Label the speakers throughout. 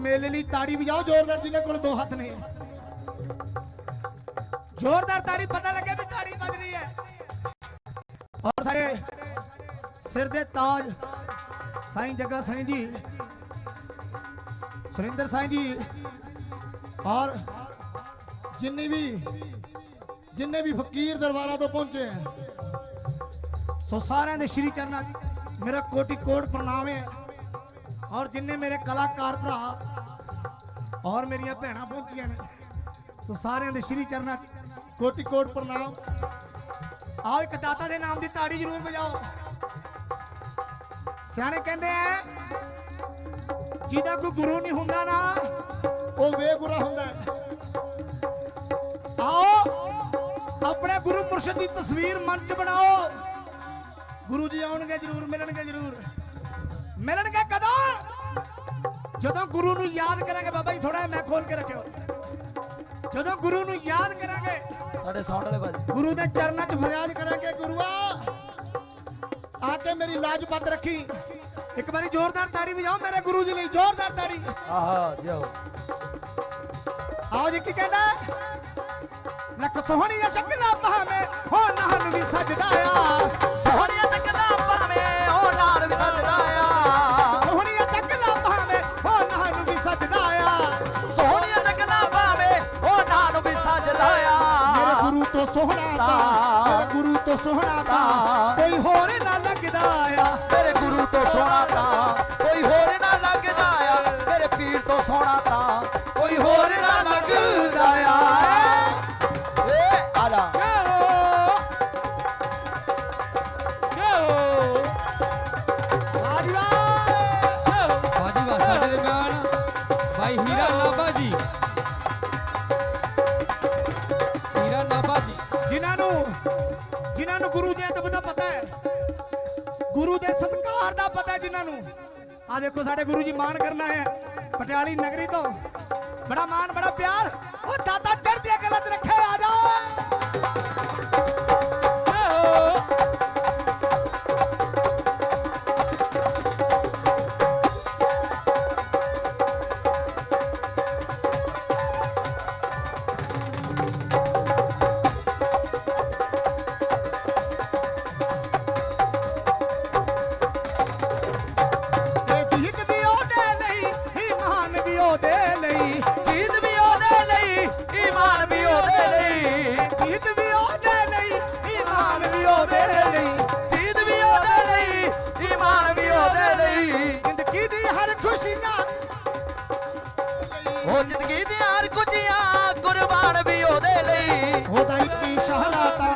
Speaker 1: ਮੇਲੇ ਲਈ ਤਾੜੀ ਵਜਾਓ, ਜ਼ੋਰਦਾਰ ਜਿਹਨੇ ਕੋਲ ਦੋ ਹੱਥ ਨੇ ਜ਼ੋਰਦਾਰ ਤਾੜੀ ਪਤਾ ਲੱਗੇ ਵੀ ਤਾੜੀ ਵੱਜ ਰਹੀ ਹੈ। ਔਰ ਸਾਡੇ ਸਿਰ ਦੇ ਤਾਜ, ਸਾਈਂ ਜੱਗਾ ਸਾਈਂ ਜੀ, ਸੁਰਿੰਦਰ ਸਾਈਂ ਜੀ, ਔਰ ਜਿੰਨੇ ਵੀ ਜਿੰਨੇ ਵੀ ਫਕੀਰ ਦਰਬਾਰਾਂ ਤੋਂ ਪਹੁੰਚੇ ਹੈ, ਸੋ ਸਾਰਿਆਂ ਦੇ ਸ਼੍ਰੀ ਚਰਨਾਂ 'ਚ ਮੇਰਾ ਕੋਟੀ ਕੋਟ ਪ੍ਰਣਾਮ ਹੈ। ਔਰ ਜਿੰਨੇ ਮੇਰੇ ਕਲਾਕਾਰ ਭਰਾ ਔਰ ਮੇਰੀਆਂ ਭੈਣਾਂ ਪਹੁੰਚੀਆਂ ਨੇ, ਸੋ ਸਾਰਿਆਂ ਦੇ ਸ਼੍ਰੀ ਚਰਨਾਂ ਕੋਟੀ ਕੋਟ ਪ੍ਰਣਾਮ। ਆਓ ਇੱਕ ਦਾਤਾ ਦੇ ਨਾਮ ਦੀ ਤਾੜੀ ਜ਼ਰੂਰ ਵਜਾਓ। ਸਿਆਣੇ ਕਹਿੰਦੇ ਆ ਜਿਹਦਾ ਕੋਈ ਗੁਰੂ ਨਹੀਂ ਹੁੰਦਾ ਨਾ, ਉਹ ਬੇਗੁਰਾ ਹੁੰਦਾ ਆਓ, ਆਪਣੇ ਗੁਰੂ ਮੁਰਸ਼ਿਦ ਦੀ ਤਸਵੀਰ ਮਨ 'ਚ ਬਣਾਓ। ਗੁਰੂ ਜੀ ਆਉਣਗੇ ਜਰੂਰ, ਮਿਲਣਗੇ ਜਰੂਰ। ਮਿਲਣਗੇ ਕਦੋਂ? ਜਦੋਂ ਗੁਰੂ ਨੂੰ ਯਾਦ ਕਰਾਂਗੇ ਬਾਬਾ ਜੀ ਥੋੜਾ ਮੈਂ ਖੋਲ ਕੇ ਰੱਖਿਓ। ਜਦੋਂ ਗੁਰੂ ਨੂੰ ਯਾਦ ਕਰਾਂਗੇ
Speaker 2: ਸਾਡੇ ਸਾਊਂਡ ਵਾਲੇ ਭਾਜੀ
Speaker 1: ਗੁਰੂ ਦੇ ਚਰਨਾਂ 'ਚ ਫਰਿਆਦ ਕਰਾਂਗੇ ਗੁਰੂਆ ਆ ਕੇ ਮੇਰੀ ਲਾਜ ਪੱਤ ਰੱਖੀ। ਇੱਕ ਵਾਰੀ ਜ਼ੋਰਦਾਰ ਤਾੜੀ ਵਜਾਓ ਮੇਰੇ ਗੁਰੂ ਜੀ ਲਈ ਜ਼ੋਰਦਾਰ ਤਾੜੀ।
Speaker 2: ਆਹਾ ਜਿਓ।
Speaker 1: ਆਓ ਜੀ ਕੀ ਕਹਿੰਦਾ? ਲੱਖ ਸੋਹਣੀਆਂ ਸ਼ਕਲਾਂ ਭਾਵੇਂ ਹੋ ਨਾਨ ਵੀ ਸਜਦਾ ਆ। ਤਾਂ ਗੁਰੂ ਤੋਂ ਸੋਹਣਾ ਤਾਂ ਕੋਈ ਹੋਰ ਨਾ ਲੱਗਦਾ ਆ।
Speaker 2: ਮੇਰੇ ਗੁਰੂ ਤੋਂ ਸੋਹਣਾ ਤਾਂ ਕੋਈ ਹੋਰ ਨਾ ਲੱਗਦਾ ਆ। ਮੇਰੇ ਪੀਰ ਤੋਂ ਸੋਹਣਾ ਤਾਂ
Speaker 1: ਕੋਈ ਹੋਰ ਨਾ ਆ ਦੇਖੋ, ਸਾਡੇ ਗੁਰੂ ਜੀ ਮਾਣ ਕਰਨਾ ਹੈ। ਪਟਿਆਲੀ ਨਗਰੀ ਤੋਂ। ਬੜਾ ਮਾਣ, ਬੜਾ ਪਿਆਰ। ਉਹ ਜ਼ਿੰਦਗੀ
Speaker 2: ਦੀਆਂ ਕੁਝੀਆਂ ਕੁਰਬਾਨ ਵੀ ਉਹਦੇ ਲਈ।
Speaker 1: ਉਹਦਾ ਇੱਕ ਇਸ਼ਾਰਾ ਤਾਂ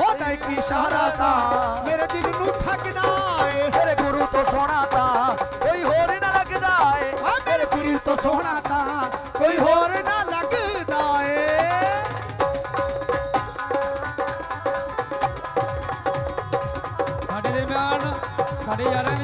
Speaker 1: ਉਹਦਾ ਇੱਕ ਇਸ਼ਾਰਾ ਤਾਂ ਮੇਰੇ ਦਿਲ ਨੂੰ ਠੱਗਦਾ ਏ।
Speaker 2: ਮੇਰੇ ਗੁਰੂ ਤੋਂ ਸੋਹਣਾ ਤਾਂ ਕੋਈ ਹੋਰ ਨਾ ਲੱਗਦਾ ਏ।
Speaker 1: ਆ ਮੇਰੇ ਤੋਂ ਸੋਹਣਾ ਤਾਂ ਕੋਈ ਹੋਰ ਨਾ ਲੱਗਦਾ ਏ।
Speaker 3: ਸਾਡੇ ਦਰਮਿਆਨ ਸਾਡੇ ਯਾਰਾਂ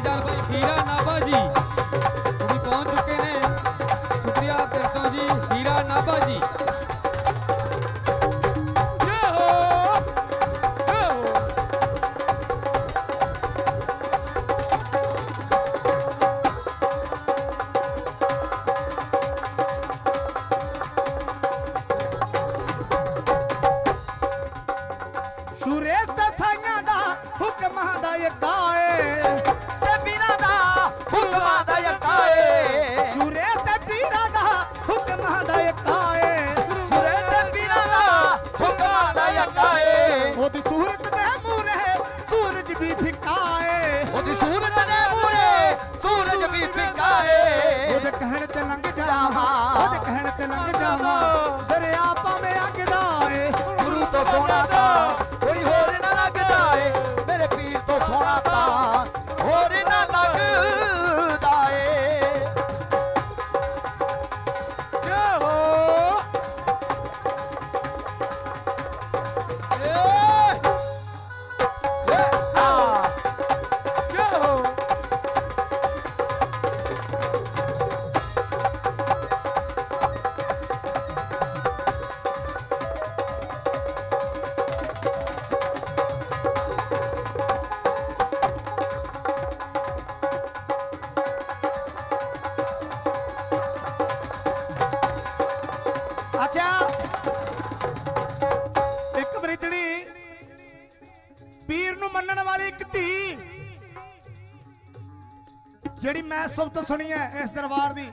Speaker 1: ਮੈਂ ਸੁਣੀ ਹੈ ਇਸ ਦਰਬਾਰ ਦੀ।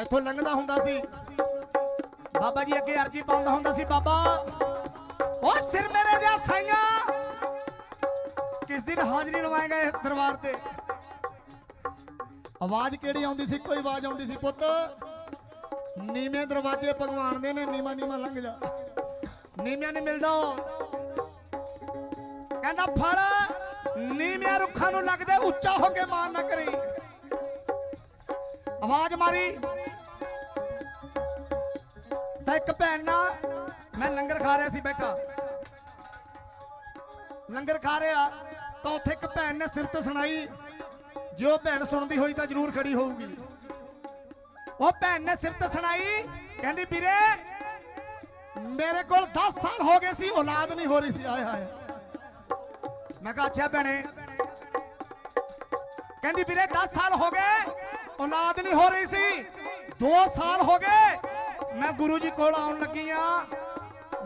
Speaker 1: ਇੱਥੋਂ ਲੰਘਦਾ ਹੁੰਦਾ ਸੀ। ਬਾਬਾ ਜੀ ਅੱਗੇ ਅਰਜੀ ਪਾਉਂਦਾ ਹੁੰਦਾ ਸੀ, ਬਾਬਾ ਉਹ ਸਿਰ ਮੇਰੇ ਦੇ ਸਾਈਆਂ। ਕਿਸ ਦਿਨ ਹਾਜ਼ਰੀ ਲਵਾਏਗਾ ਇਸ ਦਰਬਾਰ ਤੇ? ਆਵਾਜ਼ ਕਿਹੜੀ ਆਉਂਦੀ ਸੀ? ਕੋਈ ਆਵਾਜ਼ ਆਉਂਦੀ ਸੀ, ਪੁੱਤ, ਨੀਵੇਂ ਦਰਵਾਜ਼ੇ ਭਗਵਾਨ ਦੇ ਨੇ, ਨੀਵਾ ਨੀਵਾ ਲੰਘ ਜਾ। ਨੀਵਿਆਂ ਨਹੀਂ ਮਿਲਦਾ ਕਹਿੰਦਾ, ਫਲ ਨੀਵਿਆਂ ਰੁੱਖਾਂ ਨੂੰ ਲੱਗਦੇ ਉੱਚਾ ਹੋ ਕੇ ਮਾਰ ਨਾ ਕਰੀ। ਆਵਾਜ਼ ਮਾਰੀ। ਤਾਂ ਇੱਕ ਭੈਣ ਨਾ ਮੈਂ ਲੰਗਰ ਖਾ ਰਿਹਾ ਸੀ ਬੈਠਾ। ਲੰਗਰ ਖਾ ਰਿਹਾ, ਤਾਂ ਉੱਥੇ ਇੱਕ ਭੈਣ ਨੇ ਸਿਫਤ ਸੁਣਾਈ। ਜੋ ਭੈਣ ਸੁਣਦੀ ਹੋਈ ਤਾਂ ਜ਼ਰੂਰ ਖੜੀ ਹੋਊਗੀ। ਉਹ ਭੈਣ ਨੇ ਸਿਫਤ ਸੁਣਾਈ, ਕਹਿੰਦੀ, ਵੀਰੇ, ਮੇਰੇ ਕੋਲ 10 ਸਾਲ ਹੋ ਗਏ ਸੀ, ਔਲਾਦ ਨਹੀਂ ਹੋ ਰਹੀ ਸੀ, ਆਏ ਹਾਏ। ਮੈਂ ਕਿਹਾ, ਅੱਛਾ ਭੈਣੇ। ਕਹਿੰਦੀ, ਵੀਰੇ 10 ਸਾਲ ਹੋ ਗਏ ਔਲਾਦ ਨਹੀਂ ਹੋ ਰਹੀ ਸੀ। 2 ਸਾਲ ਹੋ ਗਏ। ਮੈਂ ਗੁਰੂ ਜੀ ਕੋਲ ਆਉਣ ਲੱਗੀ ਆ।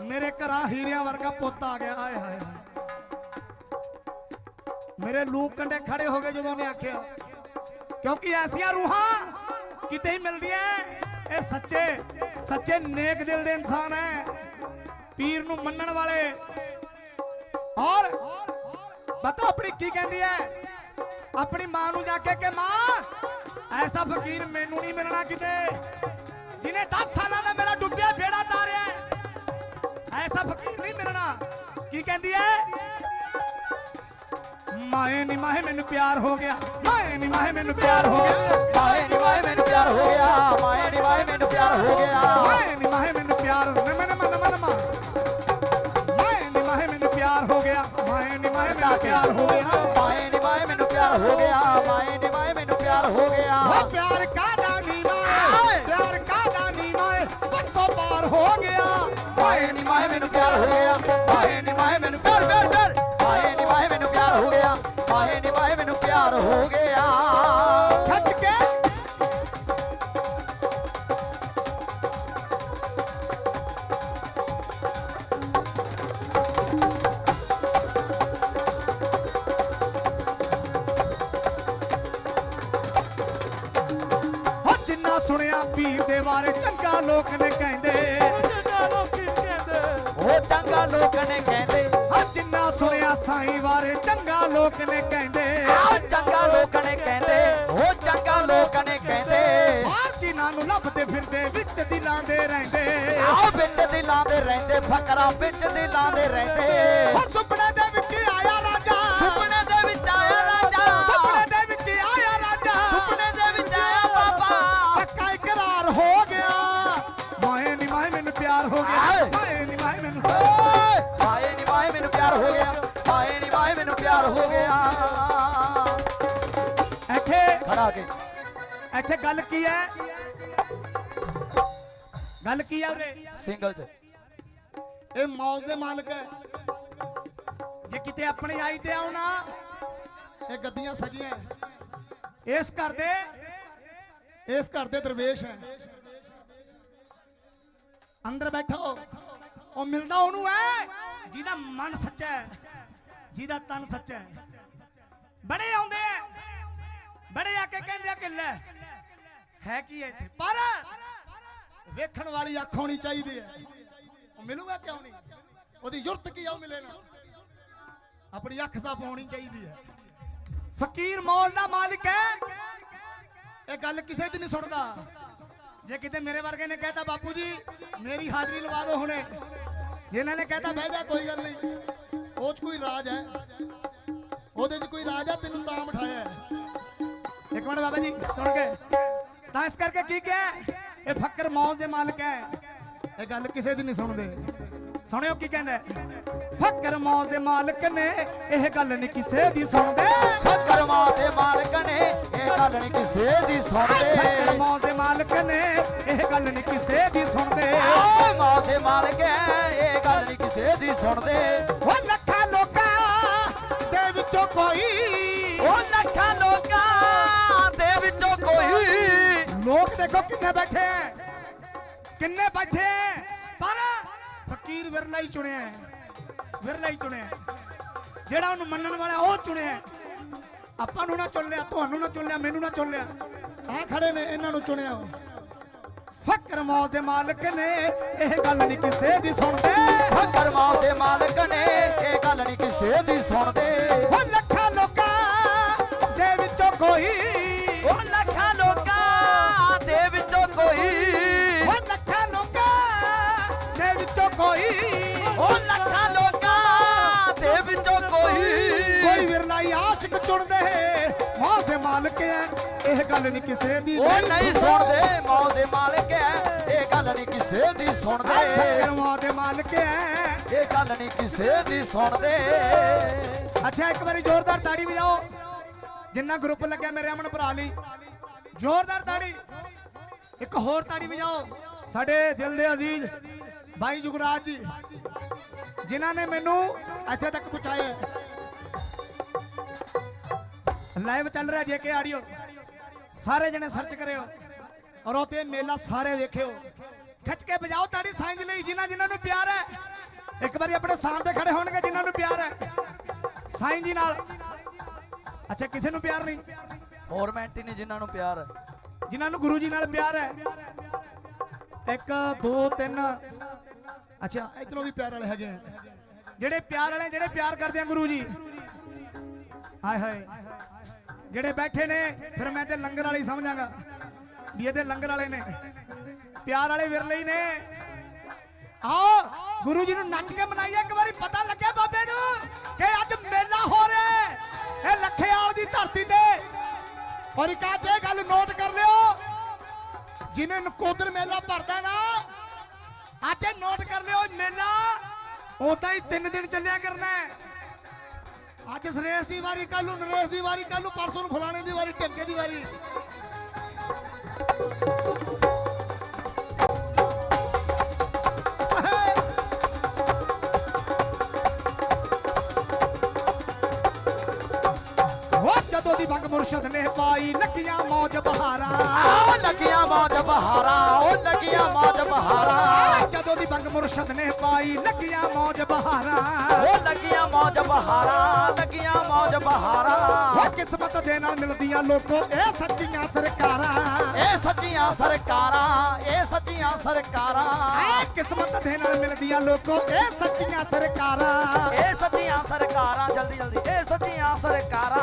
Speaker 1: ਮੇਰੇ ਘਰਾਂ ਹੀਰਿਆਂ ਵਰਗਾ ਪੁੱਤ ਆ ਗਿਆ। ਹਾਏ ਹਾਏ। ਮੇਰੇ ਲੂਕ ਕੰਡੇ ਖੜੇ ਹੋ ਗਏ ਜਦੋਂ ਉਹਨੇ ਆਖਿਆ, ਕਿਉਂਕਿ ਐਸੀਆਂ ਰੂਹਾਂ ਕਿਤੇ ਹੀ ਮਿਲਦੀਆਂ ਇਹ ਸੱਚੇ ਸੱਚੇ ਨੇਕ ਦਿਲ ਦੇ ਇਨਸਾਨ ਹੈ ਪੀਰ ਨੂੰ ਮੰਨਣ ਵਾਲੇ। ਔਰ ਪਤਾ ਆਪਣੀ ਕੀ ਕਹਿੰਦੀ ਹੈ ਆਪਣੀ ਮਾਂ ਨੂੰ ਜਾ ਕੇ ਕਿ ਮਾਂ ਐਸਾ ਫਕੀਰ ਮੈਨੂੰ ਨਹੀਂ ਮਿਲਣਾ ਕਿਤੇ। ਜਿਹਨੇ 10 ਸਾਲਾਂ ਦਾ ਮੇਰਾ ਡੁੱਬਿਆ ਫੇੜਾ ਤਾਰਿਆ। ਐਸਾ ਫਕੀਰ ਨਹੀਂ ਮਿਲਣਾ। ਕੀ ਕਹਿੰਦੀ ਹੈ ਮਾਏ ਨੀ ਮਾਏ ਮੈਨੂੰ ਪਿਆਰ ਹੋ ਗਿਆ। ਮਾਏ ਨੀ ਮਾਏ ਮੈਨੂੰ ਪਿਆਰ ਹੋ ਗਿਆ।
Speaker 2: ਮਾਏ ਨੀ ਮਾਏ ਮੈਨੂੰ ਪਿਆਰ ਹੋ ਗਿਆ। ਮਾਏ ਨੀ ਮਾਏ ਮੈਨੂੰ ਪਿਆਰ ਹੋ ਗਿਆ।
Speaker 1: ਮਾਏ ਨੀ ਮਾਏ ਮੈਨੂੰ ਪਿਆਰ ਨਮਾ ਨਮਾ ਨਮਾ ਨਮਾ ਮਾਏ ਨੀ ਮਾਏ ਮੈਨੂੰ ਪਿਆਰ ਹੋ ਗਿਆ। ਮਾਏ ਨੀ ਮਾਏ ਮੈਨੂੰ ਪਿਆਰ ਹੋ ਗਿਆ।
Speaker 2: ਮਾਏ ਨੀ ਮਾਏ ਮੈਨੂੰ ਪਿਆਰ ਹੋ ਗਿਆ। ਮਾਏ ਨੀ ਪਿਆਰ ਹੋ ਗਿਆ।
Speaker 1: ਓ ਪਿਆਰ ਕਾਦਾ ਨੀ ਮਾਏ ਪਿਆਰ ਕਾਦਾ ਨੀ ਮਾਏ ਬੱਸੋਂ ਪਾਰ ਹੋ ਗਿਆ।
Speaker 2: ਮਾਏ ਨੀ ਮਾਏ ਮੈਨੂੰ ਪਿਆਰ ਹੋ ਗਿਆ ਨੀ
Speaker 1: ਸੁਣਿਆ ਪੀਰ ਦੇ ਬਾਰੇ ਚੰਗਾ ਲੋਕ ਨੇ ਕਹਿੰਦੇ।
Speaker 2: ਉਹ ਚੰਗਾ ਲੋਕ ਨੇ ਕਹਿੰਦੇ।
Speaker 1: ਹਾਂ ਜਿੰਨਾ ਸੁਣਿਆ ਸਾਈਂ ਬਾਰੇ ਚੰਗਾ ਲੋਕ ਨੇ ਕਹਿੰਦੇ।
Speaker 2: ਆ ਚੰਗਾ ਲੋਕ ਨੇ ਕਹਿੰਦੇ। ਉਹ ਚੰਗਾ ਲੋਕ ਨੇ ਕਹਿੰਦੇ।
Speaker 1: ਬਾਹਰ ਜਿਨ੍ਹਾਂ ਨੂੰ ਲੱਭਦੇ ਫਿਰਦੇ ਵਿੱਚ ਦਿਲਾਂ ਦੇ ਰਹਿੰਦੇ।
Speaker 2: ਆਹ ਵਿੱਚ ਦਿਲਾਂ ਦੇ ਰਹਿੰਦੇ ਫਕਰਾਂ ਵਿੱਚ ਦਿਲਾਂ ਦੇ ਰਹਿੰਦੇ।
Speaker 1: ਹੋ ਸੁਪਨੇ ਪਿਆਰ ਹੋ ਗਿਆ। ਹਾਏ
Speaker 2: ਨੀ ਮਾਏ ਮੈਨੂੰ। ਹਾਏ ਨੀ
Speaker 1: ਮਾਏ ਮੈਨੂੰ ਪਿਆਰ ਹੋ ਗਿਆ।
Speaker 2: ਹਾਏ ਨੀ ਮਾਏ ਮੈਨੂੰ ਪਿਆਰ
Speaker 1: ਹੋ
Speaker 2: ਗਿਆ। ਇੱਥੇ ਖੜਾ ਕੇ।
Speaker 1: ਇੱਥੇ ਗੱਲ ਕੀ ਹੈ? ਗੱਲ ਕੀ ਆ ਉਰੇ?
Speaker 2: ਸਿੰਗਲ ਚ।
Speaker 1: ਇਹ ਮੌਜ ਦੇ ਮਾਲਕ ਹੈ। ਜੇ ਕਿਤੇ ਆਪਣੇ ਆਈ ਤੇ ਆਉਣਾ ਇਹ ਗੱਦੀਆਂ ਸਜੀਆਂ ਇਸ ਘਰ ਦੇ ਇਸ ਘਰ ਦੇ ਦਰਵੇਸ਼ ਹੈ। ਅੰਦਰ ਬੈਠੋ। ਉਹ ਮਿਲਦਾ ਉਹਨੂੰ ਹੈ ਜਿਹਦਾ ਮਨ ਸੱਚਾ ਹੈ, ਜਿਹਦਾ ਤਨ ਸੱਚਾ ਹੈ। ਬੜੇ ਆਉਂਦੇ ਆ ਬੜੇ ਆ ਕੇ ਕਹਿੰਦੇ ਆ ਕਿ ਲੈ, ਹੈ ਕੀ ਹੈ ਇੱਥੇ? ਪਰ ਵੇਖਣ ਵਾਲੀ ਅੱਖ ਹੋਣੀ ਚਾਹੀਦੀ ਹੈ ਉਹ ਮਿਲੂਗਾ ਕਿਉਂ ਨਹੀਂ? ਉਹਦੀ ਜ਼ਰੂਰਤ ਕੀ ਆ ਉਹ ਮਿਲੇ ਨਾ। ਆਪਣੀ ਅੱਖ ਸਾਫ਼ ਹੋਣੀ ਚਾਹੀਦੀ ਹੈ ਫਕੀਰ ਮੌਜ ਦਾ ਮਾਲਿਕ ਹੈ ਇਹ ਗੱਲ ਕਿਸੇ ਦੀ ਨਹੀਂ ਸੁਣਦਾ। ਜੇ ਕਿਤੇ ਮੇਰੇ ਵਰਗੇ ਨੇ ਕਹਿਤਾ ਬਾਪੂ ਜੀ, ਮੇਰੀ ਹਾਜ਼ਰੀ ਲਵਾ ਦਿਓ ਹੁਣੇ। ਇਹਨਾਂ ਨੇ ਕਹਿਤਾ ਬਹਿ ਜਾ, ਕੋਈ ਗੱਲ ਨਹੀਂ। ਉਹ ਚ ਕੋਈ ਰਾਜ ਹੈ। ਉਹਦੇ 'ਚ ਕੋਈ ਰਾਜ ਹੈ ਤੈਨੂੰ ਤਾਂ ਬਿਠਾਇਆ ਇੱਕ ਮਿੰਟ ਬਾਬਾ ਜੀ, ਸੁਣ ਕੇ। ਤਾਂ ਇਸ ਕਰਕੇ ਕੀ ਕਿਹਾ ਇਹ ਫੱਕਰ ਮੌਤ ਦੇ ਮਾਲਕ ਹੈ। ਇਹ ਗੱਲ ਕਿਸੇ ਦੀ ਨਹੀਂ ਸੁਣਦੇ। ਸੁਣਿਓ ਕੀ ਕਹਿੰਦਾ? ਫਕਰ ਮੌਤ ਦੇ ਮਾਲਕ ਨੇ ਇਹ ਗੱਲ ਨਹੀਂ ਕਿਸੇ ਦੀ ਸੁਣਦੇ।
Speaker 2: ਫਕਰ ਮਾਂ ਦੇ ਮਾਲਕ ਨੇ ਇਹ ਗੱਲ ਨਹੀਂ ਕਿਸੇ ਦੀ
Speaker 1: ਫਕਰ
Speaker 2: ਸੁਣਦੇ
Speaker 1: ਮੌਤ ਦੇ ਮਾਲਕ ਨੇ ਇਹ ਗੱਲ ਨਹੀਂ ਕਿਸੇ ਦੀ ਸੁਣਦੇ।
Speaker 2: ਓਏ ਮਾਂ ਦੇ ਮਾਲਕ ਇਹ ਗੱਲ ਨਹੀਂ ਕਿਸੇ ਦੀ ਸੁਣਦੇ।
Speaker 1: ਉਹ ਲੱਖਾਂ ਲੋਕਾਂ ਦੇ ਵਿੱਚੋਂ ਕੋਈ
Speaker 2: ਉਹ ਲੱਖਾਂ ਲੋਕਾਂ ਦੇ ਵਿੱਚੋਂ ਕੋਈ
Speaker 1: ਲੋਕ ਦੇਖੋ ਕਿੰਨੇ ਬੈਠੇ ਹੈ। ਕਿੰਨੇ ਬੈਠੇ ਪਰ ਫਕੀਰ ਵਿਰਲਾ ਹੀ ਚੁਣਿਆ ਹੈ ਵਿਰਲਾ ਹੀ ਚੁਣਿਆ। ਜਿਹੜਾ ਉਹਨੂੰ ਮੰਨਣ ਵਾਲਾ ਉਹ ਚੁਣਿਆ। ਆਪਾਂ ਨੂੰ ਨਾ ਚੁਣ ਲਿਆ ਤੁਹਾਨੂੰ ਨਾ ਚੁਣ ਲਿਆ ਮੈਨੂੰ ਨਾ ਚੁਣ ਲਿਆ ਆ ਖੜੇ ਨੇ ਇਹਨਾਂ ਨੂੰ ਚੁਣਿਆ। ਫਕਰ ਮੌਤ ਦੇ ਮਾਲਕ ਨੇ ਇਹ ਗੱਲ ਨਹੀਂ ਕਿਸੇ ਦੀ ਸੁਣਦੇ
Speaker 2: ਫਕਰ ਮਾਂ ਦੇ ਮਾਲਕ ਨੇ ਇਹ ਗੱਲ ਨਹੀਂ ਕਿਸੇ ਦੀ ਸੁਣਦੇ ਲੱਖਾਂ ਲੋਕਾਂ ਦੇ ਵਿੱਚੋਂ ਕੋਈ
Speaker 1: ਵਿੱਚੋਂ ਕੋਈ।
Speaker 2: ਉਹ ਲੱਖਾਂ ਲੋਕਾਂ ਦੇ ਵਿੱਚੋਂ ਕੋਈ।
Speaker 1: ਕੋਈ ਵਿਰਲਾਈ ਆਸ਼ਿਕ ਚੁਣਦੇ ਮਾਂ ਦੇ ਮਾਲਕ ਹੈ। ਇਹ ਗੱਲ ਨਹੀਂ ਕਿਸੇ ਦੀ
Speaker 2: ਉਹ ਨਹੀਂ ਸੁਣਦੇ ਮੌ ਦੇ ਮਾਲਕ ਹੈ। ਇਹ ਗੱਲ ਨਹੀਂ ਕਿਸੇ ਦੀ ਸੁਣਦੇ।
Speaker 1: ਮਾਂ ਦੇ ਮਾਲਕ ਹੈ।
Speaker 2: ਇਹ ਗੱਲ ਨਹੀਂ ਕਿਸੇ ਦੀ ਸੁਣਦੇ।
Speaker 1: ਅੱਛਾ ਇੱਕ ਵਾਰੀ ਜ਼ੋਰਦਾਰ ਤਾੜੀ ਵਜਾਓ। ਜਿੰਨਾ ਗਰੁੱਪ ਲੱਗਿਆ ਮੇਰੇ ਅਮਨ ਭਰਾ ਲਈ। ਜ਼ੋਰਦਾਰ ਤਾੜੀ। ਇੱਕ ਹੋਰ ਤਾੜੀ ਵਜਾਓ। ਸਾਡੇ ਦਿਲ ਦੇ ਅਜ਼ੀਜ਼ ਭਾਈ ਜੁਗਰਾਜ ਜੀ ਜਿਨ੍ਹਾਂ ਨੇ ਮੈਨੂੰ ਇੱਥੇ ਤੱਕ ਪਹੁੰਚਾਇਆ। ਲਾਈਵ ਚੱਲ ਰਿਹਾ ਜੇਕੇ ਆਡੀਓ ਸਾਰੇ ਜਣੇ ਸਰਚ ਕਰਿਓ ਔਰ ਉਹ ਤੇ ਮੇਲਾ ਸਾਰੇ ਦੇਖਿਓ ਖਿੱਚ ਕੇ ਵਜਾਓ ਤਾੜੀ ਸਾਂਝ ਲਈ ਜਿਨ੍ਹਾਂ ਜਿਨ੍ਹਾਂ ਨੂੰ ਪਿਆਰ ਹੈ। ਇੱਕ ਵਾਰੀ ਆਪਣੇ ਸਾਹਮਣੇ ਖੜੇ ਹੋਣਗੇ ਜਿਨ੍ਹਾਂ ਨੂੰ ਪਿਆਰ ਹੈ। ਸਾਈਂ ਜੀ ਨਾਲ। ਅੱਛਾ ਕਿਸੇ ਨੂੰ ਪਿਆਰ ਨਹੀਂ?
Speaker 2: ਫੋਰਮੈਂਟੀ ਨੇ ਜਿਨ੍ਹਾਂ ਨੂੰ ਪਿਆਰ ਹੈ।
Speaker 1: ਜਿਨ੍ਹਾਂ ਨੂੰ ਗੁਰੂ ਜੀ ਨਾਲ ਪਿਆਰ ਹੈ। ਇੱਕ, ਦੋ, ਤਿੰਨ। ਅੱਛਾ, ਇਧਰੋਂ ਵੀ ਪਿਆਰ ਵਾਲੇ ਹੈਗੇ ਆ। ਜਿਹੜੇ ਪਿਆਰ ਵਾਲੇ, ਜਿਹੜੇ ਪਿਆਰ ਕਰਦੇ ਆ ਗੁਰੂ ਜੀ। ਹਾਏ ਹਾਏ। ਜਿਹੜੇ ਬੈਠੇ ਨੇ, ਫਿਰ ਮੈਂ ਤੇ ਲੰਗਰ ਵਾਲੇ ਸਮਝਾਂਗਾ ਵੀ ਇਹਦੇ ਲੰਗਰ ਵਾਲੇ ਨੇ। ਪਿਆਰ ਵਾਲੇ ਵਿਰਲੇ ਹੀ ਨੇ। ਆਓ, ਗੁਰੂ ਜੀ ਨੂੰ ਨੱਚ ਕੇ ਮਨਾਈਏ। ਇੱਕ ਵਾਰੀ ਪਤਾ ਲੱਗਿਆ ਬਾਬੇ ਨੂੰ ਕਿ ਅੱਜ ਮੇਲਾ ਹੋ ਰਿਹਾ ਹੈ। ਇਹ ਲੱਖੇਵਾਲ ਦੀ ਧਰਤੀ ਤੇ। ਔਰ ਇੱਕ ਅੱਜ ਇਹ ਗੱਲ ਨੋਟ ਕਰ ਲਿਓ। ਜਿਵੇਂ ਨਕੋਦਰ ਮੇਲਾ ਭਰਦਾ ਨਾ, ਅੱਜ ਇਹ ਨੋਟ ਕਰ ਲਿਓ, ਮੇਲਾ ਉਹ ਹੀ ਤਿੰਨ ਦਿਨ ਚੱਲਿਆ ਕਰਨਾ ਅੱਜ ਸਰੇਸ਼ ਦੀ ਵਾਰੀ ਕੱਲ ਨੂੰ ਨਰੇਸ਼ ਦੀ ਵਾਰੀ ਕੱਲ ਨੂੰ ਪਰਸੋਂ ਨੂੰ ਫਲਾਣੇ ਦੀ ਵਾਰੀ ਟੱਕੇ ਦੀ ਵਾਰੀ। ਮੁਰਸ਼ਦ ਨੇ ਪਾਈ ਲੱਕੀਆਂ ਮੌਜ ਬਹਾਰਾਂ।
Speaker 2: ਉਹ ਲੱਗੀਆਂ ਮੌਜ ਬਹਾਰਾਂ ਉਹ ਲੱਗੀਆਂ ਮੌਜ ਬਹਾਰਾਂ।
Speaker 1: ਜਦੋਂ ਦੀ ਬੰਗ ਮੁਰਸ਼ਦ ਨੇ ਪਾਈ ਲੱਗੀਆਂ ਮੌਜ ਬਹਾਰਾਂ।
Speaker 2: ਉਹ ਲੱਗੀਆਂ ਮੌਜ ਬਹਾਰਾਂ ਲੱਗੀਆਂ ਮੌਜ ਬਹਾਰਾਂ।
Speaker 1: ਉਹ ਕਿਸਮਤ ਦੇ ਨਾਲ ਮਿਲਦੀਆਂ ਲੋਕੋ ਇਹ ਸੱਚੀਆਂ ਸਰਕਾਰਾਂ।
Speaker 2: ਇਹ ਸੱਚੀਆਂ ਸਰਕਾਰਾਂ ਇਹ ਸੱਚੀਆਂ ਸਰਕਾਰਾਂ।
Speaker 1: ਇਹ ਕਿਸਮਤ ਦੇ ਨਾਲ ਮਿਲਦੀਆਂ ਲੋਕੋ ਇਹ ਸੱਚੀਆਂ ਸਰਕਾਰਾਂ।
Speaker 2: ਇਹ ਸੱਚੀਆਂ ਸਰਕਾਰਾਂ ਜਲਦੀ ਜਲਦੀ। ਇਹ ਸੱਚੀਆਂ ਸਰਕਾਰਾਂ।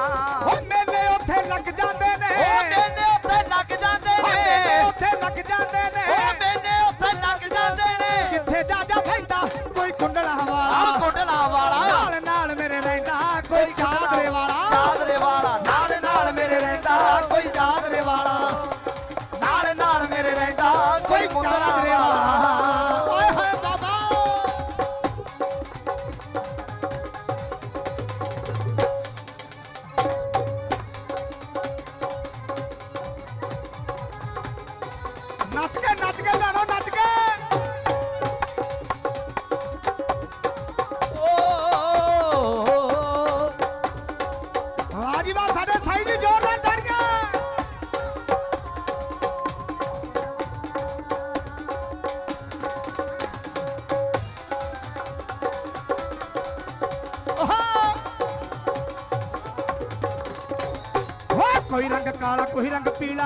Speaker 1: ਲੱਗ ਜਾਂਦੇ ਨੇ।
Speaker 2: ਉਹ ਮੇਲੇ ਉੱਤੇ ਲੱਗ ਜਾਂਦੇ ਨੇ।
Speaker 1: ਉੱਥੇ ਲੱਗ ਜਾਂਦੇ ਨੇ।
Speaker 2: ਉਹ ਮੇਲੇ ਉੱਤੇ ਲੱਗ ਜਾਂਦੇ ਨੇ।
Speaker 1: ਜਿੱਥੇ ਜਾ ਜਾ ਫੈਂਦਾ ਕੋਈ ਕੁੰਡਲਾ
Speaker 2: ਆ
Speaker 1: ਵਾਲਾ
Speaker 2: ਕੁੰਡਲਾ ਵਾਲਾ।
Speaker 1: ਨਾਲ ਨਾਲ ਮੇਰੇ ਰਹਿੰਦਾ ਕੋਈ ਚਾਦਰੇ ਵਾਲਾ।
Speaker 2: ਚਾਦਰੇ ਵਾਲਾ।
Speaker 1: ਨਾਲ ਨਾਲ ਮੇਰੇ ਰਹਿੰਦਾ ਕੋਈ ਚਾਦਰੇ ਵਾਲਾ। ਨਾਲ ਨਾਲ ਮੇਰੇ ਰਹਿੰਦਾ ਕੋਈ ਚਾਦਰੇ ਵਾਲਾ।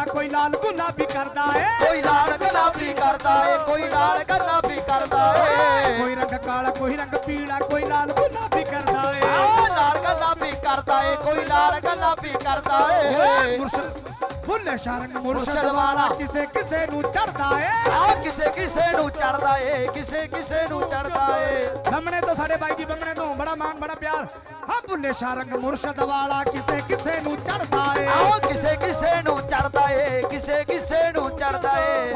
Speaker 1: ਪੀਲਾ ਕੋਈ ਲਾਲ ਗੁਲਾਬੀ ਕਰਦਾ ਏ।
Speaker 2: ਕੋਈ ਲਾਲ ਗੁਲਾਬੀ ਕਰਦਾ ਏ ਕੋਈ ਲਾਲ ਗੁਲਾਬੀ ਕਰਦਾ ਏ।
Speaker 1: ਕੋਈ ਰੰਗ ਕਾਲਾ ਕੋਈ ਰੰਗ ਪੀਲਾ ਕੋਈ ਲਾਲ ਗੁਲਾਬੀ ਕਰਦਾ ਏ।
Speaker 2: ਆ ਲਾਲ ਗੁਲਾਬੀ ਕਰਦਾ ਏ ਕੋਈ ਲਾਲ ਗੁਲਾਬੀ ਕਰਦਾ ਏ।
Speaker 1: ਮੁਰਸ਼ਦ ਫੁੱਲੇ ਸ਼ਰੰਗ ਮੁਰਸ਼ਦ ਵਾਲਾ
Speaker 2: ਵਾਲਾ।
Speaker 1: ਕਿਸੇ ਕਿਸੇ ਨੂੰ ਚੜਦਾ ਏ।
Speaker 2: ਆ ਕਿਸੇ ਨੂੰ ਚੜਦਾ ਏ ਕਿਸੇ ਕਿਸੇ ਨੂੰ ਚੜਦਾ ਏ।
Speaker 1: ਬੰਮਣੇ ਤੋਂ ਸਾਡੇ ਬਾਈ ਜੀ ਬੰਮਣੇ ਤੋਂ ਬੜਾ ਮਾਣ ਬੜਾ ਪਿਆਰ। ਹਾਂ ਫੁੱਲੇ ਸ਼ਰੰਗ ਮੁਰਸ਼ਦ ਵਾਲਾ ਕਿਸੇ ਕਿਸੇ ਨੂੰ ਚੜਦਾ ਏ।
Speaker 2: ਆ ਕਿਸੇ ਕਿਸੇ ਨੂੰ ਚੜਦਾ ਏ ਕਿਸੇ ਕਿਸੇ ਨੂੰ ਚੜਦਾ ਏ।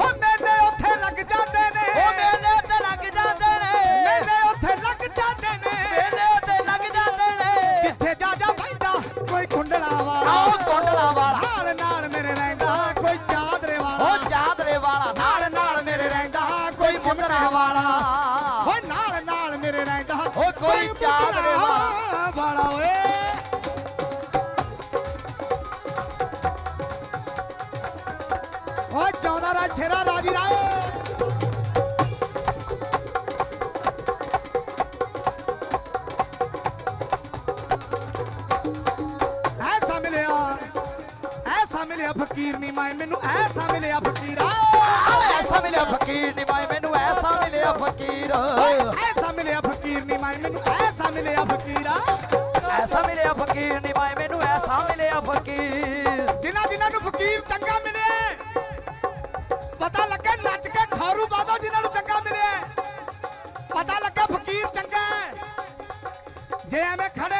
Speaker 1: ਫਕੀਰ ਨਹੀਂ ਮੈਂ ਮੈਨੂੰ ਐਸਾ ਮਿਲਿਆ ਫਕੀਰਾ।
Speaker 2: ਐਸਾ ਮਿਲਿਆ ਫਕੀਰ ਨੀ ਮਾਈ ਮੈਨੂੰ ਐਸਾ ਮਿਲਿਆ ਫਕੀਰ।
Speaker 1: ਐਸਾ ਮਿਲਿਆ ਫਕੀਰ ਨਹੀਂ ਮੈਂ ਮੈਨੂੰ ਐਸਾ ਮਿਲਿਆ ਫਕੀਰਾ।
Speaker 2: ਐਸਾ ਮਿਲਿਆ ਫਕੀਰ ਨੀ ਮਾਈ ਮੈਨੂੰ ਐਸਾ ਮਿਲਿਆ ਫਕੀਰ।
Speaker 1: ਜਿਨ੍ਹਾਂ ਜਿਨ੍ਹਾਂ ਨੂੰ ਫਕੀਰ ਚੰਗਾ ਮਿਲਿਆ ਪਤਾ ਲੱਗੇ ਨੱਚ ਕੇ ਖੌਰੂ ਬਾਦੋ ਜਿਨ੍ਹਾਂ ਨੂੰ ਚੰਗਾ ਮਿਲਿਆ ਪਤਾ ਲੱਗੇ ਫਕੀਰ ਚੰਗਾ ਹੈ। ਜੇ ਐਵੇਂ ਖੜੇ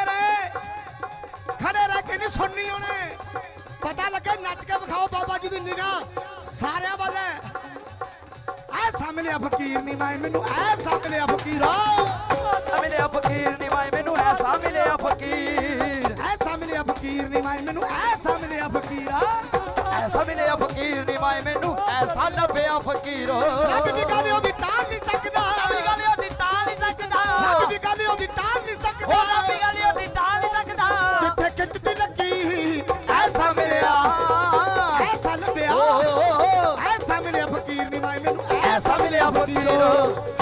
Speaker 1: ਵਿਖਾਓ ਬਾਬਾ ਜੀ ਦੀ ਨਿਗਾਹ ਸਾਰਿਆਂ ਵੱਲ ਹੈ। ਐਸਾ ਮਿਲਿਆ ਫਕੀਰ ਨਹੀਂ ਮੈਂ ਮੈਨੂੰ ਐਸਾ ਮਿਲਿਆ ਫਕੀਰਾ।
Speaker 2: ਐਸਾ ਮਿਲਿਆ ਫਕੀਰ ਨੀ ਮਾਈ ਮੈਨੂੰ ਐਸਾ ਮਿਲਿਆ ਫਕੀਰ।
Speaker 1: ਐਸਾ ਮਿਲਿਆ ਫਕੀਰ ਨਹੀਂ ਮੈਂ ਮੈਨੂੰ ਐਸਾ ਮਿਲਿਆ ਫਕੀਰਾ।
Speaker 2: ਐਸਾ ਮਿਲਿਆ ਫਕੀਰ ਨੀ ਮਾਈ ਮੈਨੂੰ ਐਸਾ ਲੱਭਿਆ ਫਕੀਰ।
Speaker 1: ਰੱਬ ਦੀ ਗੱਲ ਉਹਦੀ ਟਾਲ ਨਹੀਂ ਸਕਦਾ।
Speaker 2: ਰੱਬੀ ਗੱਲ ਉਹਦੀ ਟਾਲ ਨਹੀਂ ਸਕਦਾ।
Speaker 1: ਰੱਬ ਦੀ ਗੱਲ ਉਹਦੀ ਟਾਲ ਨਹੀਂ ਸਕਦਾ।
Speaker 2: ਰੱਬੀ ਗੱਲ
Speaker 1: ਮੈਂ ਮੈਨੂੰ
Speaker 2: ਮਿਲਿਆ ਫਕੀਰ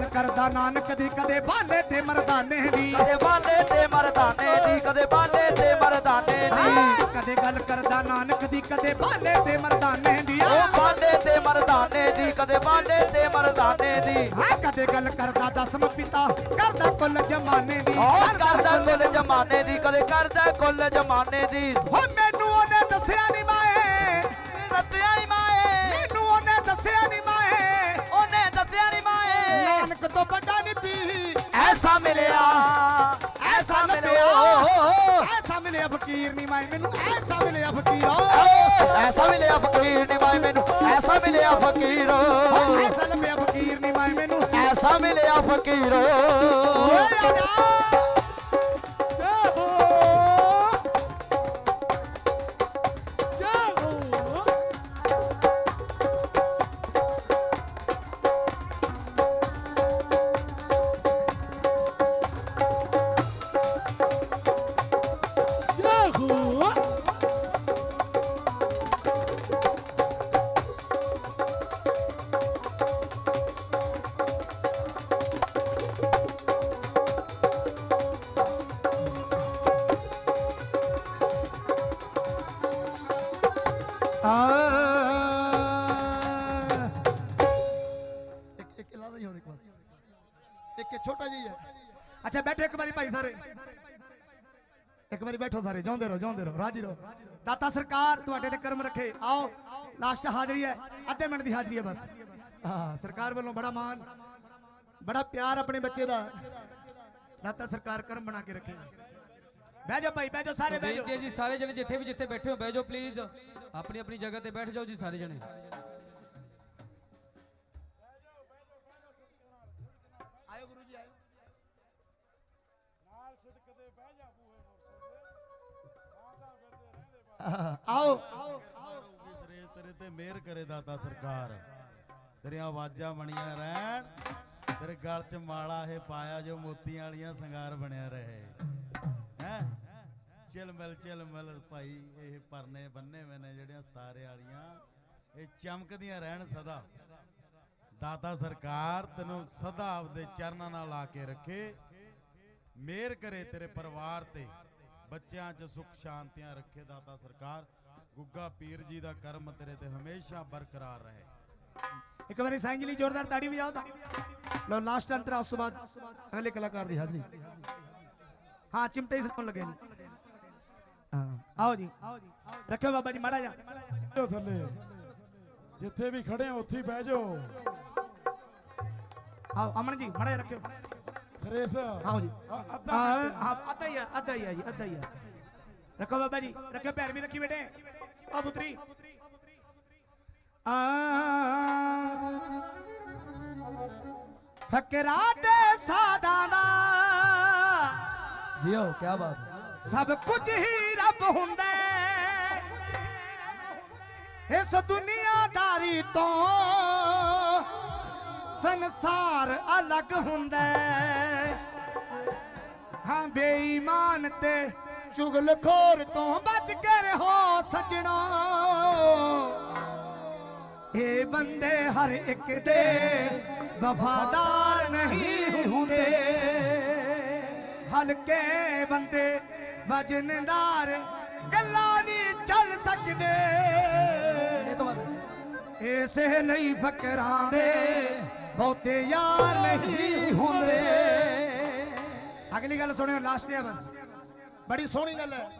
Speaker 1: ਗੱਲ ਕਰਦਾ ਨਾਨਕ ਦੀ ਕਦੇ ਬਾਲੇ ਤੇ ਮਰਦਾਨੇ ਦੀ।
Speaker 2: ਕਦੇ ਬਾਲੇ ਤੇ ਮਰਦਾਨੇ ਦੀ ਕਦੇ ਬਾਲੇ ਤੇ ਮਰਦਾਨੇ ਦੀ।
Speaker 1: ਕਦੇ ਗੱਲ ਕਰਦਾ ਨਾਨਕ ਦੀ ਕਦੇ ਬਾਲੇ ਤੇ ਮਰਦਾਨੇ ਦੀ।
Speaker 2: ਉਹ ਬਾਲੇ ਤੇ ਮਰਦਾਨੇ ਦੀ ਕਦੇ ਬਾਲੇ ਤੇ ਮਰਦਾਨੇ ਦੀ।
Speaker 1: ਹਾਂ ਕਦੇ ਗੱਲ ਕਰਦਾ ਦਸਮ ਪਿਤਾ ਕਰਦਾ ਕੁੱਲ ਜਮਾਨੇ ਦੀ।
Speaker 2: ਕਰਦਾ ਕੁੱਲ ਜਮਾਨੇ ਦੀ ਕਦੇ ਕਰਦਾ ਕੁੱਲ ਜਮਾਨੇ ਦੀ।
Speaker 1: ਹੋ
Speaker 2: ਮਿਲਿਆ
Speaker 1: ਫਕੀਰ ਨਹੀਂ ਮਾਏ ਮੈਨੂੰ ਐਸਾ ਮਿਲਿਆ ਫਕੀਰ।
Speaker 2: ਐਸਾ ਮਿਲਿਆ ਫਕੀਰ ਨੀ ਮਾਈ ਮੈਨੂੰ ਐਸਾ ਮਿਲਿਆ ਫਕੀਰ।
Speaker 1: ਐਸਾ ਲੱਭਿਆ ਫਕੀਰ ਨਹੀਂ ਮਾਏ ਮੈਨੂੰ।
Speaker 2: ਐਸਾ ਮਿਲਿਆ ਫਕੀਰ।
Speaker 1: ਓਏ ਆ ਇੱਕ ਇੱਕ ਲਾਦਾ ਹੀ ਹੋਰ ਇੱਕ ਬਸ। ਇੱਕ ਛੋਟਾ ਜਿਹਾ ਹੈ ਅੱਛਾ, ਬੈਠੋ ਇੱਕ ਵਾਰੀ ਭਾਈ ਸਾਰੇ। ਇੱਕ ਵਾਰੀ ਬੈਠੋ ਸਾਰੇ, ਜਾਉਂਦੇ ਰਹੋ ਜਾਉਂਦੇ ਰਹੋ, ਰਾਜੀ ਰਹੋ। ਦਾਤਾ ਸਰਕਾਰ ਤੁਹਾਡੇ ਤੇ ਕਰਮ ਰੱਖੇ। ਆਓ ਲਾਸਟ ਹਾਜ਼ਰੀ ਹੈ। ਅੱਧੇ ਮਿੰਟ ਦੀ ਹਾਜ਼ਰੀ ਹੈ ਬਸ। ਹਾਂ ਸਰਕਾਰ ਵੱਲੋਂ ਬੜਾ ਮਾਣ, ਬੜਾ ਪਿਆਰ ਆਪਣੇ ਬੱਚੇ ਦਾ। ਦਾਤਾ ਸਰਕਾਰ ਕਰਮ ਬਣਾ ਕੇ ਰੱਖੇ। ਬਹਿ ਜਾਓ ਭਾਈ ਬਹਿ ਜਾਓ ਸਾਰੇ ਬਹਿ
Speaker 3: ਬੇਨਤੀ ਹੈ
Speaker 1: ਜਾਓ।
Speaker 3: ਜੀ ਸਾਰੇ ਜਣੇ ਜਿੱਥੇ ਵੀ ਜਿੱਥੇ ਬੈਠੇ ਹੋ ਬਹਿ ਜਾਓ ਪਲੀਜ਼ ਆਪਣੀ ਆਪਣੀ ਜਗ੍ਹਾ ਤੇ ਬੈਠ ਜਾਓ ਜੀ ਸਾਰੇ ਜਣੇ।
Speaker 1: ਆਇਓ ਗੁਰੂ ਜੀ ਆਇਓ। ਆਹ, ਆਓ
Speaker 4: ਹੋਊਗੀ ਸਰੇ ਤੇਰੇ ਤੇ ਮਿਹਰ ਕਰੇ ਦਾਤਾ ਸਰਕਾਰ। ਤੇਰੀਆਂ ਆਵਾਜ਼ਾਂ ਬਣੀਆਂ ਰਹਿਣ। ਤੇਰੇ ਗਲ 'ਚ ਮਾਲਾ ਇਹ ਪਾਇਆ ਜੋ ਮੋਤੀਆਂ ਵਾਲੀਆਂ ਸ਼ਿੰਗਾਰ ਬਣਿਆ ਰਹੇ। ਚਿਲ ਮਿਲ ਚਿਲ ਮਿਲ ਭਾਈ, ਇਹ ਪਰਨੇ ਬੰਨੇ ਹੋਏ ਨੇ ਜਿਹੜੀਆਂ ਸਤਾਰੇ ਵਾਲੀਆਂ, ਇਹ ਚਮਕਦੀਆਂ ਰਹਿਣ ਸਦਾ। ਦਾਤਾ ਸਰਕਾਰ ਤੈਨੂੰ ਸਦਾ ਆਪਦੇ ਚਰਨਾਂ ਨਾਲ ਲਾ ਕੇ ਰੱਖੇ। ਮਿਹਰ ਕਰੇ ਤੇਰੇ ਪਰਿਵਾਰ ਤੇ। ਬੱਚਿਆਂ 'ਚ ਸੁੱਖ ਸ਼ਾਂਤੀਆਂ ਰੱਖੇ ਦਾਤਾ ਸਰਕਾਰ। ਗੁੱਗਾ ਪੀਰ ਜੀ ਦਾ ਕਰਮ ਤੇਰੇ ਤੇ ਹਮੇਸ਼ਾ ਬਰਕਰਾਰ ਰਹੇ।
Speaker 1: ਇੱਕ ਵਾਰੀ ਸਾਈਂ ਜੀ ਲਈ ਜ਼ੋਰਦਾਰ ਤਾੜੀ ਵਜਾਓ ਤਾਂ। ਲੋ ਲਾਸਟ ਅੰਤਰਾ ਉਸ ਤੋਂ ਬਾਅਦ ਅਗਲੇ ਕਲਾਕਾਰ ਦੀ ਹਾਜ਼ਰੀ। ਹਾਂ, ਚਿਮਟੇ ਹੀ ਲੱਗੇ ਜੀ ਆਓ ਜੀ। ਰੱਖਿਓ ਬਾਬਾ ਜੀ ਮਾੜਾ ਜਾ
Speaker 5: ਜਾਓ ਥੱਲੇ। ਜਿੱਥੇ ਵੀ ਖੜੇ ਹੋ ਉੱਥੇ ਹੀ ਬਹਿ ਜਾਓ।
Speaker 1: ਆਓ ਅਮਨ ਜੀ ਮਾੜਾ ਰੱਖਿਓ।
Speaker 5: ਸਰੇਸ।
Speaker 1: ਆਓ ਜੀ।
Speaker 5: ਅੱਧਾ
Speaker 1: ਹਾਂ
Speaker 5: ਮਿੰਟ।
Speaker 1: ਹਾਂ ਅੱਧਾ ਹੀ ਆ ਅੱਧਾ ਹੀ ਆ ਜੀ ਅੱਧਾ ਹੀ ਆ। ਰੱਖੋ ਬਾਬਾ ਜੀ ਰੱਖਿਓ ਪੈਰ ਵੀ ਰੱਖੀ ਬੇਟੇ ਆ ਪੁੱਤਰੀ। ਆ ਫਕਰਾ ਤੇ ਸਾਦਾ ਦਾ
Speaker 2: ਜੀਓ ਕੀ ਬਾਤ
Speaker 1: ਸਭ ਕੁਝ ਹੀ ਰੱਬ ਹੁੰਦਾ। ਇਸ ਦੁਨੀਆਦਾਰੀ ਤੋਂ ਸੰਸਾਰ ਅਲੱਗ ਹੁੰਦਾ। ਹਾਂ, ਬੇਈਮਾਨ ਤੇ ਚੁਗਲਖੋਰ ਤੋਂ ਬਚ ਕੇ ਰਹੋ ਸਜਣੋ। ਇਹ ਬੰਦੇ ਹਰ ਇੱਕ ਦੇ ਵਫਾਦਾਰ ਨਹੀਂ ਹੁੰਦੇ। ਹਲਕੇ ਬੰਦੇ ਵਜਨਦਾਰ ਗੱਲਾਂ ਨਹੀਂ ਚੱਲ ਸਕਦੇ।
Speaker 2: ਇਹ ਤੋਂ ਬਾਅਦ।
Speaker 1: ਇਸੇ ਲਈ ਫਕਰਾਂ ਦੇ ਬਹੁਤੇ ਯਾਰ ਨਹੀਂ ਹੁੰਦੇ। ਅਗਲੀ ਗੱਲ ਸੁਣਿਓ ਲਾਸਟ ਹੈ ਬਸ। ਬੜੀ ਸੋਹਣੀ ਗੱਲ ਹੈ।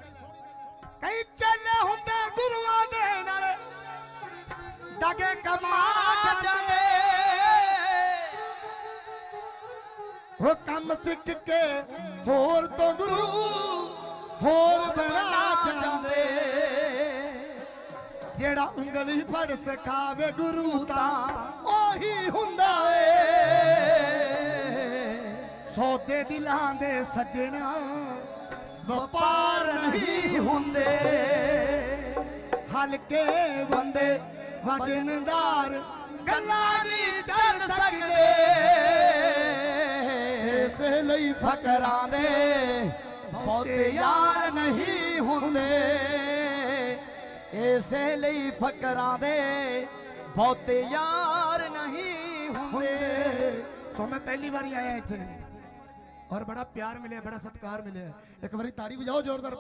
Speaker 1: ਕਈ ਚੱਲੇ ਹੁੰਦੇ ਗੁਰੂਆਂ ਦੇ ਨਾਲ। ਦਗੇ ਕਮਾ ਜਾਂਦੇ। ਉਹ ਕੰਮ ਸਿੱਖ ਕੇ, ਹੋਰ ਤੋਂ ਗੁਰੂ, ਹੋਰ ਬਣਾ ਜਾਂਦੇ। ਜਿਹੜਾ ਉਂਗਲੀ ਫੜ ਸਿਖਾਵੇ ਗੁਰੂ ਤਾਂ ਉਹੀ ਹੁੰਦਾ ਏ। ਸੌਦੇ ਦਿਲਾਂ ਦੇ ਸੱਜਣਾ ਵਪਾਰ ਨਹੀਂ ਹੁੰਦੇ। ਹਲਕੇ ਬੰਦੇ ਵਜਨਦਾਰ, ਗੱਲਾਂ ਨਹੀਂ ਚੱਲ ਸਕਦੇ। ਇਸੇ ਲਈ
Speaker 2: ਫਕਰਾਂ ਦੇ ਬਹੁਤੇ ਯਾਰ ਨਹੀਂ ਹੁੰਦੇ। ਇਸੇ ਲਈ ਫਕਰਾਂ ਦੇ ਬਹੁਤੇ ਯਾਰ ਨਹੀਂ
Speaker 1: ਹੁੰਦੇ। ਸੋ ਮੈਂ ਪਹਿਲੀ ਵਾਰੀ ਆਇਆ ਇੱਥੇ। ਔਰ ਬੜਾ ਪਿਆਰ ਮਿਲਿਆ, ਬੜਾ ਸਤਿਕਾਰ ਮਿਲਿਆ। ਇੱਕ ਵਾਰੀ ਤਾੜੀ ਵਜਾਓ, ਜ਼ੋਰਦਾਰ